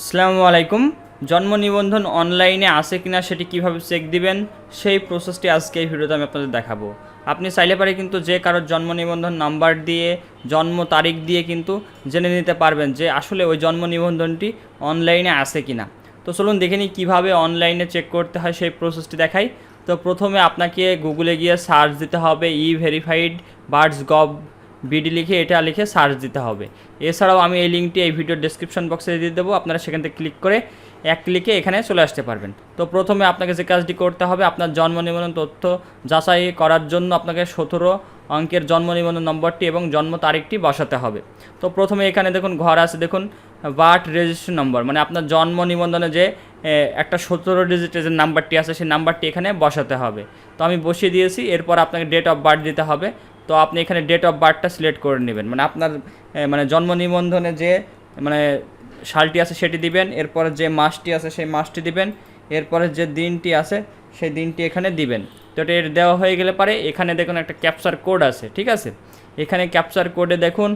আসসালামু আলাইকুম। জন্ম নিবন্ধন অনলাইনে আছে কিনা সেটি কীভাবে চেক দিবেন, সেই প্রসেসটি আজকে এই ভিডিওতে আমি আপনাদের দেখাবো। আপনি চাইলে পারে কিন্তু যে কারোর জন্ম নিবন্ধন নাম্বার দিয়ে, জন্ম তারিখ দিয়ে কিন্তু জেনে নিতে পারবেন যে আসলে ওই জন্ম নিবন্ধনটি অনলাইনে আছে কিনা। তো চলুন দেখে নিই কীভাবে অনলাইনে চেক করতে হয় সেই প্রসেসটি দেখাই। তো প্রথমে আপনাকে গুগলে গিয়ে সার্চ দিতে হবে e verified birds gov BD লিখে এটা লিখে সার্চ দিতে হবে। এছাড়াও আমি এই লিঙ্কটি এই ভিডিওর ডেসক্রিপশন বক্সে দিয়ে দেবো, আপনারা সেখান থেকে ক্লিক করে এক ক্লিকে এখানে চলে আসতে পারবেন। তো প্রথমে আপনাকে যে কাজটি করতে হবে, আপনার জন্ম নিবন্ধন তথ্য যাচাই করার জন্য আপনাকে সতেরো অঙ্কের জন্ম নিবন্ধন নম্বরটি এবং জন্ম তারিখটি বসাতে হবে। তো প্রথমে এখানে দেখুন, ঘর আছে, দেখুন বার্থ রেজিস্ট্রেশন নম্বর মানে আপনার জন্ম নিবন্ধনে যে একটা সতেরো ডিজিটের যে নাম্বারটি আছে, সেই নাম্বারটি এখানে বসাতে হবে। তো আমি বসিয়ে দিয়েছি, এরপর আপনাকে ডেট অফ বার্থ দিতে হবে। তো আপনি এখানে ডেট অফ বার্থটা সিলেক্ট করে নেবেন। মানে আপনার মানে জন্ম নিবন্ধনে যে মানে সালটি আছে সেটি দিবেন, এরপরে যে মাসটি আছে সেই মাসটি দিবেন, এরপরে যে দিনটি আছে সেই দিনটি এখানে দিবেন। তো এটা এর দেওয়া হয়ে গেলে পারে, এখানে দেখুন একটা ক্যাপচার কোড আছে, ঠিক আছে? এখানে ক্যাপচার কোডে দেখুন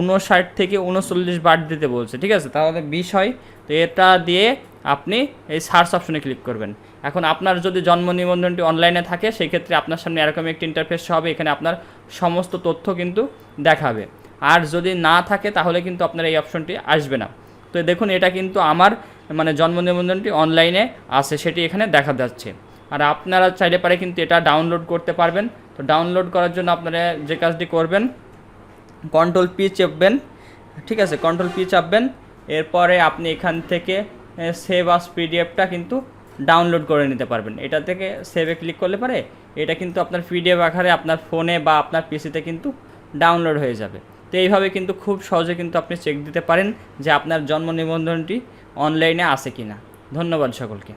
উনষাট থেকে উনচল্লিশ বার দিতে বলছে, ঠিক আছে? তাহলে বিষ হয়। তো এটা দিয়ে আপনি এই সার্চ অপশনে ক্লিক করবেন। এখন আপনার যদি জন্ম নিবন্ধনটি অনলাইনে থাকে সেই ক্ষেত্রে আপনার সামনে এরকম একটি ইন্টারফেস হবে, এখানে আপনার সমস্ত তথ্য কিন্তু দেখাবে। আর যদি না থাকে, তাহলে কিন্তু আপনার এই অপশনটি আসবে না। তো দেখুন, এটা কিন্তু আমার মানে জন্ম নিবন্ধনটি অনলাইনে আছে, সেটি এখানে দেখা যাচ্ছে। আর আপনারা চাইলে পারে কিন্তু এটা ডাউনলোড করতে পারবেন। তো ডাউনলোড করার জন্য আপনারা যে কাজটি করবেন কন্ট্রোল পি চাপবেন, ঠিক আছে? কন্ট্রোল পি চাপবেন। এরপরে আপনি এখান থেকে সেভ আস পিডিএফটা কিন্তু ডাউনলোড করে নিতে পারবেন। এটা থেকে সেভে ক্লিক করলে পারে, এটা কিন্তু আপনার পিডিএফ আকারে আপনার ফোনে বা আপনার পিসিতে কিন্তু ডাউনলোড হয়ে যাবে। তো এইভাবে কিন্তু খুব সহজে কিন্তু আপনি চেক দিতে পারেন যে আপনার জন্ম নিবন্ধনটি অনলাইনে আছে কিনা। ধন্যবাদ সকলকে।